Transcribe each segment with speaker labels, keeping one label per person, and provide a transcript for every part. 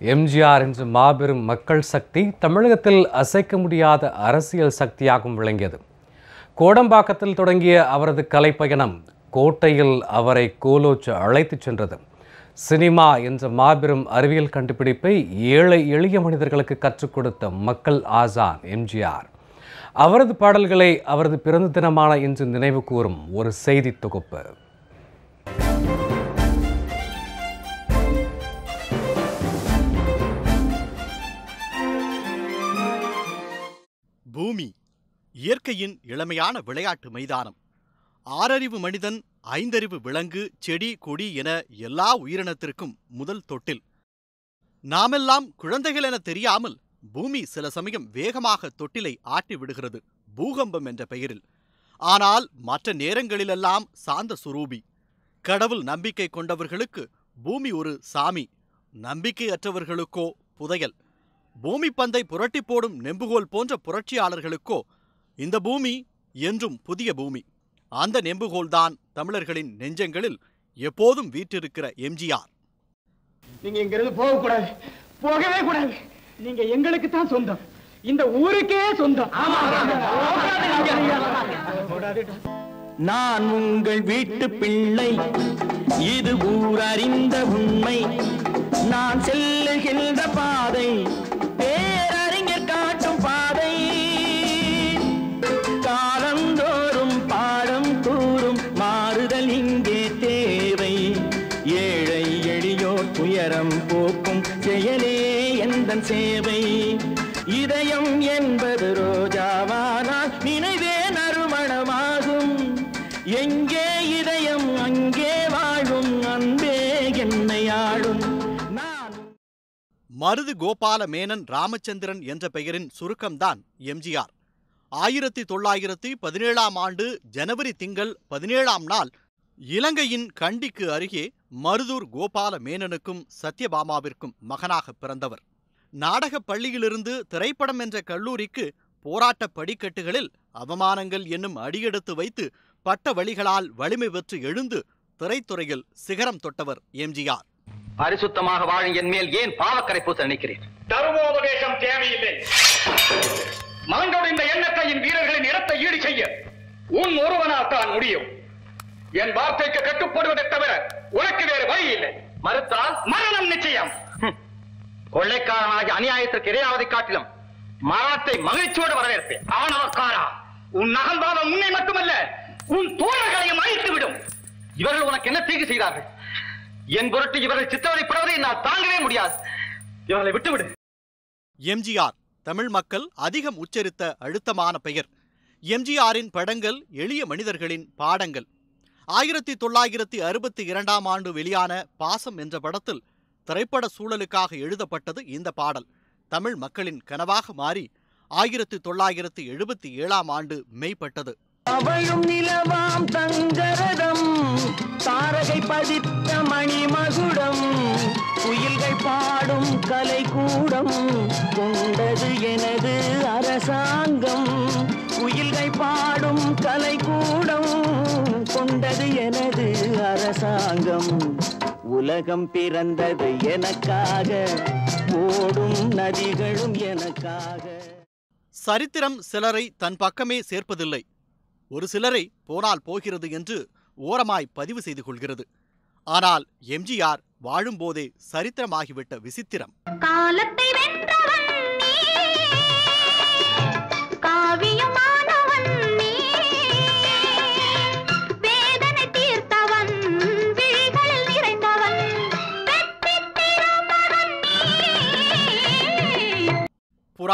Speaker 1: எம்ஜிஆர் என்ற மாபெரும் மக்கள் சக்தி தமிழகத்தில் அசைக்க முடியாத அரசியல் சக்தியாகவும் விளங்கியது. கோடம்பாக்கத்தில் தொடங்கிய அவரது கலைப்பயணம் கோட்டையில் அவரை கோலோச்சு அழைத்துச் சென்றது. சினிமா என்ற மாபெரும் அறிவியல் கண்டுபிடிப்பை ஏழை எளிய மனிதர்களுக்கு கற்றுக் கொடுத்த மக்கள் ஆசான் எம்ஜிஆர். அவரது பாடல்களை அவரது பிறந்த தினமான இன்று நினைவு கூறும் ஒரு செய்தி தொகுப்பு.
Speaker 2: பூமி இயற்கையின் இளமையான விளையாட்டு மைதானம். ஆறறிவு மனிதன் ஐந்தறிவு விலங்கு செடி கொடி என எல்லா உயிரினத்திற்கும் முதல் தொட்டில். நாமெல்லாம் குழந்தைகள் என தெரியாமல் பூமி சில சமயம் வேகமாக தொட்டிலை ஆட்டி விடுகிறது பூகம்பம் என்ற பெயரில். ஆனால் மற்ற நேரங்களிலெல்லாம் சாந்த சுரூபி. கடவுள் நம்பிக்கை கொண்டவர்களுக்கு பூமி ஒரு சாமி நம்பிக்கையற்றவர்களுக்கோ புதையல். பூமி பந்தை புரட்டி போடும் நெம்புகோல் போன்ற புரட்சியாளர்களுக்கோ இந்த பூமி என்றும் புதிய பூமி. அந்த நெம்புகோல்தான் தமிழர்களின் நெஞ்சங்களில் எப்போதும் வீற்றிருக்கிற எம்ஜிஆர்.
Speaker 3: நீங்க இங்க இருந்து போக கூடாது போகவே கூடாது. நீங்க எங்களுக்கு தான் சொந்தம். இந்த ஊருக்கே சொந்தம்.
Speaker 4: நான் உங்கள் வீட்டு பிள்ளை. இது ஊர் அறிந்த உண்மை. நான் செல்லுகின்ற பாதை. துயரம் போக்கும் செயலே எந்தன் சேவை? இதயம் என்பது ரோஜாவானால் நினைவே நறுமணமாகும். எங்கே இதயம் அங்கே வாழும் அன்பே என்னை ஆளும்.
Speaker 2: மருது கோபால மேனன் ராமச்சந்திரன் என்ற பெயரின் சுருக்கம்தான் எம்ஜிஆர். ஆயிரத்தி தொள்ளாயிரத்தி பதினேழாம் ஆண்டு ஜனவரி திங்கள் பதினேழாம் நாள் இலங்கையின் கண்டிக்கு அருகே மருதூர் கோபால மேனனுக்கும் சத்யபாமாவிற்கும் மகனாக பிறந்தவர். நாடகப் பள்ளியிலிருந்து திரைப்படம் என்ற கல்லூரிக்கு போராட்ட படிக்கட்டுகளில் அவமானங்கள் என்னும் அடியெடுத்து வைத்து பட்ட வழிகளால் வலிமை பெற்று எழுந்து திரைத்துறையில் சிகரம் தொட்டவர் எம்ஜிஆர்.
Speaker 5: பரிசுத்தமாக வாழும் என் மேல் ஏன் பாவக்கரை பூச நினைக்கிறேன்
Speaker 3: தருமோபதேசம் தேவையில்லை. மலங்கொடிந்த எண்ணத்தையின் வீரர்களின் இடத்தை ஈடு செய்ய உன் ஒருவனால் தான் முடியும். என் வார்த்தைக்கு கட்டுப்படுவதை தவிர உனக்கு வேறு வழி இல்லை.
Speaker 5: மறுத்தால்
Speaker 3: மரணம் நிச்சயம்.
Speaker 5: கொள்ளைக்காரனாகி அநியாயத்திற்கு இரையாவதை காட்டிலும் மரணத்தை மகிழ்ச்சியோடு வரவேற்பேன்.
Speaker 3: ஆணவக்காரா உன் அகம்பாவம் உன்னை மட்டுமல்ல உன் தோழர்களையும் அழித்து விடும்
Speaker 5: இவர்கள் உனக்கு என்ன தீங்கு செய்தார்கள்? என் பொருட்டு இவர்கள் சித்தவதைப்படுவதை நான் தாங்கவே முடியாது. இவர்களை விட்டுவிடு.
Speaker 2: எம்ஜிஆர் தமிழ் மக்கள் அதிகம் உச்சரித்த அழுத்தமான பெயர். எம்ஜிஆரின் படங்கள் எளிய மனிதர்களின் பாடங்கள். ஆயிரத்தி தொள்ளாயிரத்தி அறுபத்தி இரண்டாம் ஆண்டு வெளியான பாசம் என்ற படத்தில் திரைப்பட சூழலுக்காக எழுதப்பட்டது இந்த பாடல். தமிழ் மக்களின் கனவாக மாறி ஆயிரத்தி தொள்ளாயிரத்தி எழுபத்தி ஏழாம் ஆண்டு மெய்ப்பட்டது.
Speaker 4: அவளும் நிலவாம் தங்கரதம் தாரகை பதித்த மணிமகுடம் குயில்கள் பாடும் கலை கூடம் கொண்டது எனது அரசாங்கம். கொண்டது எனது அரசாங்கம். உலகம் பிறந்தது எனக்காக. ஓடும் நதிகளும் எனக்காக.
Speaker 2: சரித்திரம் சிலரை தன் பக்கமே சேர்ப்பதில்லை. ஒரு சிலரை போனால் போகிறது என்று ஓரமாய் பதிவு செய்து கொள்கிறது. ஆனால் எம்ஜிஆர் வாழும்போதே சரித்திரமாகிவிட்ட விசித்திரம்.
Speaker 6: காலத்தை வென்றவன்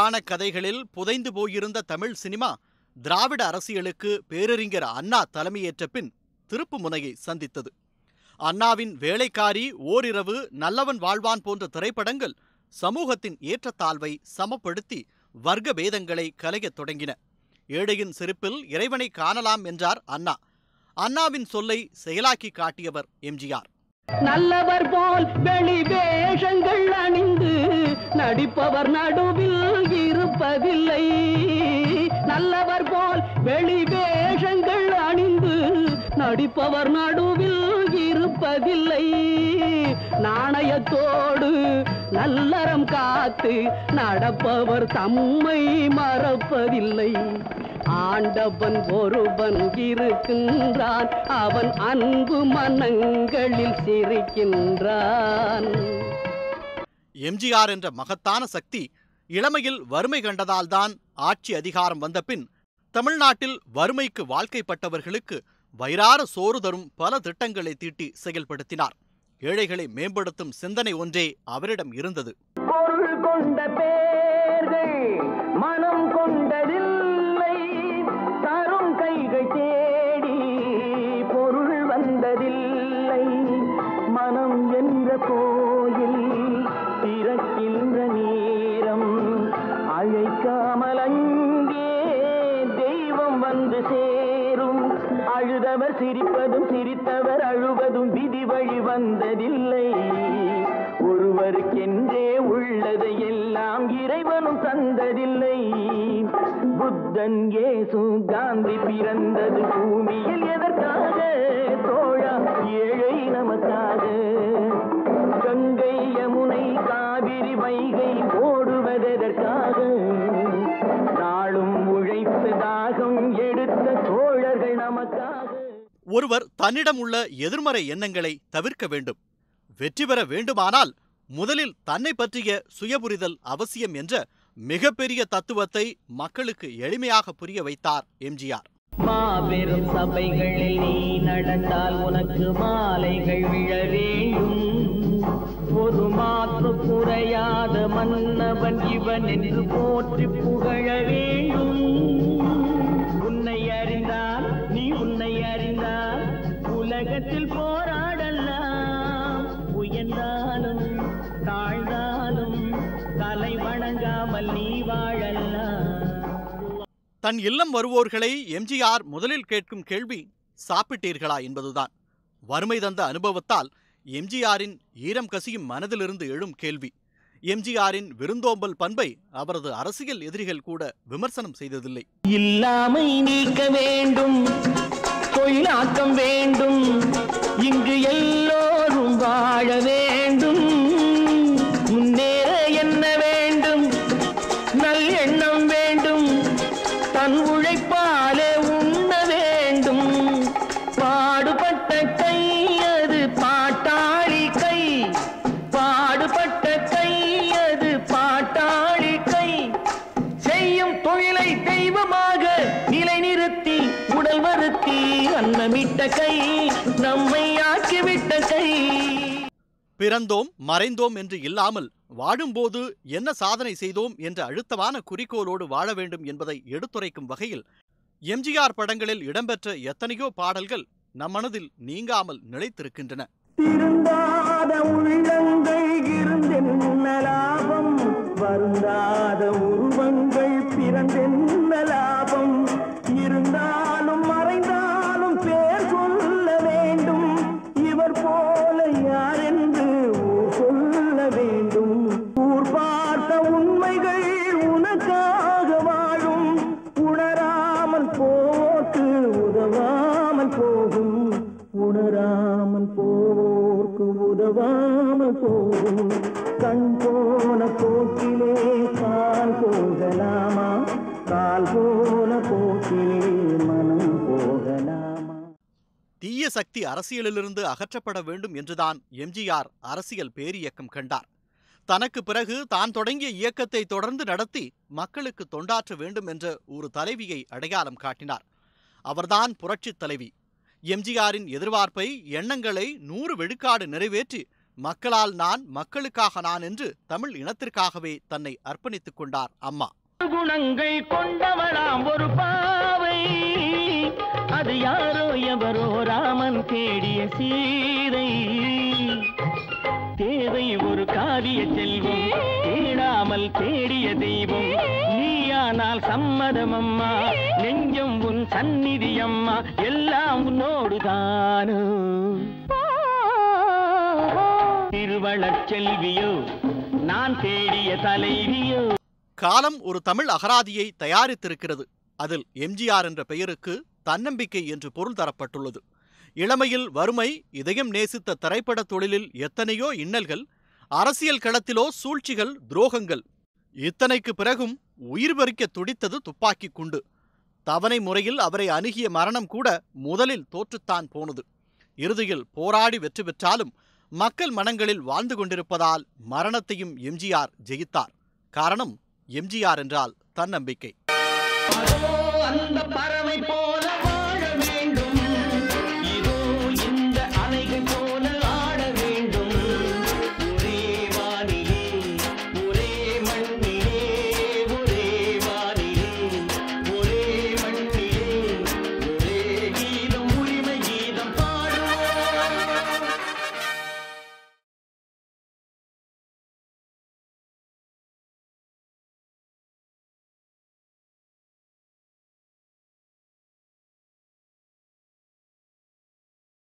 Speaker 2: புராண கதைகளில் புதைந்து போயிருந்த தமிழ் சினிமா திராவிட அரசியலுக்கு பேரறிஞர் அண்ணா தலைமையேற்ற பின் திருப்பு முனையை சந்தித்தது. அண்ணாவின் வேலைக்காரி ஓரிரவு நல்லவன் வாழ்வான் போன்ற திரைப்படங்கள் சமூகத்தின் ஏற்றத்தாழ்வை சமப்படுத்தி வர்க்க பேதங்களை கலையத் தொடங்கின. ஏழையின் செருப்பில் இறைவனை காணலாம் என்றார் அண்ணா. அண்ணாவின் சொல்லை செயலாக்கி காட்டியவர் எம்ஜிஆர்
Speaker 4: நல்லவர் போல் வெளி வேஷங்கள் அணிந்து நடிப்பவர் நடுவில் இருப்பதில்லை. நல்லவர் போல் வெளி வேஷங்கள் அணிந்து நடிப்பவர் நடுவில் இருப்பதில்லை. நாணயத்தோடு நல்லறம் காத்து நடப்பவர் தம்மை மறப்பதில்லை. ஆண்டவன் ஒருவன் இருக்கின்றான். அவன் அன்பு மனங்களில் சிரிக்கின்றான்.
Speaker 2: எம்ஜிஆர் என்ற மகத்தான சக்தி இளமையில் வறுமை கண்டதால்தான் ஆட்சி அதிகாரம் வந்தபின் தமிழ்நாட்டில் வறுமைக்கு வாழ்க்கைப்பட்டவர்களுக்கு வயிறார சோறு தரும் பல திட்டங்களை தீட்டி செயல்படுத்தினார். ஏழைகளை மேம்படுத்தும் சிந்தனை ஒன்றே அவரிடம் இருந்தது.
Speaker 4: கோயில் திறக்கின்ற நேரம். அழைக்காமல் அங்கே தெய்வம் வந்து சேரும். அழுதவர் சிரிப்பதும் சிரித்தவர் அழுவதும் விதி வழி வந்ததில்லை. ஒருவருக்கென்றே உள்ளதை எல்லாம் இறைவனும் தந்ததில்லை. புத்தன் ஏசு காந்தி பிறந்தது பூமியில் எதற்கு
Speaker 2: ஒருவர் தன்னிடம் உள்ள எதிர்மறை எண்ணங்களை தவிர்க்க வேண்டும். வெற்றி பெற வேண்டுமானால் முதலில் தன்னை பற்றிய சுயபுரிதல் அவசியம் என்ற மிகப்பெரிய தத்துவத்தை மக்களுக்கு எளிமையாக புரிய வைத்தார் எம்ஜிஆர்.
Speaker 4: மாபெரும் சபைகளில் நீ நடந்தால் உனக்கு மாலைகள் விழ வேண்டும். ஒரு மாற்று குறையாத மன்னவன் இவன் என்று போற்றி புகழ வேண்டும்.
Speaker 2: தன் இல்லம் வருவோர்களை எம்ஜிஆர் முதலில் கேட்கும் கேள்வி சாப்பிட்டீர்களா என்பதுதான். வறுமை தந்த அனுபவத்தால் எம்ஜிஆரின் ஈரம் கசியும் மனதிலிருந்து எழும் கேள்வி. எம்ஜிஆரின் விருந்தோம்பல் பண்பை அவரது அரசியல் எதிரிகள் கூட விமர்சனம் செய்ததில்லை.
Speaker 4: இல்லாமை நீக்க வேண்டும் தொழிலாக்கம் வேண்டும் இங்கு எல்லோரும் வாழவே அன்னமிட்ட கை நம்மை ஆக்கிவிட்ட கை.
Speaker 2: பிறந்தோம் மறைந்தோம் என்று இல்லாமல் வாழும்போது என்ன சாதனை செய்தோம் என்ற அழுத்தமான குறிக்கோளோடு வாழ வேண்டும் என்பதை எடுத்துரைக்கும் வகையில் எம்ஜிஆர் படங்களில் இடம்பெற்ற எத்தனையோ பாடல்கள் நம் மனதில் நீங்காமல் நிலைத்திருக்கின்றன.
Speaker 4: வருந்தாத உருவங்கள் பிறந்தென்ன லாபம் இருந்தாலும்
Speaker 2: தீய சக்தி அரசியலிலிருந்து அகற்றப்பட வேண்டும் என்றுதான் எம்ஜிஆர் அரசியல் பேரியக்கம் கண்டார். தனக்கு பிறகு தான் தொடங்கிய இயக்கத்தை தொடர்ந்து நடத்தி மக்களுக்கு தொண்டாற்ற வேண்டும் என்ற ஒரு தலைவியை அடையாளம் காட்டினார். அவர்தான் புரட்சித் தலைவி. எம்ஜிஆரின் எதிர்பார்ப்பை எண்ணங்களை நூறு விழுக்காடு நிறைவேற்றி மக்களால் நான் மக்களுக்காக நான் என்று தமிழ் இனத்திற்காகவே தன்னை அர்ப்பணித்துக் கொண்டார் அம்மா.
Speaker 4: குணங்கள் கொண்டவளாம் ஒரு பாவை அது யாரோ எவரோ ராமன் தேடிய சீதை. தேவை ஒரு காவிய செல்வம் தேடாமல் தேடிய தெய்வம். நீயானால் சம்மதம் அம்மா நெஞ்சம் உன் சந்நிதி அம்மா எல்லாம் உன்னோடுதானோ திருவளச் செல்வியோ நான் தேடிய தலைவியோ.
Speaker 2: காலம் ஒரு தமிழ் அகராதியை தயாரித்திருக்கிறது. அதில் எம்ஜிஆர் என்ற பெயருக்கு தன்னம்பிக்கை என்று பொருள் தரப்பட்டுள்ளது. இளமையில் வறுமை இதயம் நேசித்த திரைப்பட தொழிலில் எத்தனையோ இன்னல்கள் அரசியல் களத்திலோ சூழ்ச்சிகள் துரோகங்கள். இத்தனைக்கு பிறகும் உயிர் பறிக்க துடித்தது துப்பாக்கி குண்டு. தவணை முறையில் அவரை அணுகிய மரணம் கூட முதலில் தோற்றுத்தான் போனது. இறுதியில் போராடி வெற்றி பெற்றாலும் மக்கள் மனங்களில் வாழ்ந்து கொண்டிருப்பதால் மரணத்தையும் எம்ஜிஆர் ஜெயித்தார். காரணம் எம்ஜிஆர் என்றால் தன்னம்பிக்கை.
Speaker 3: அந்த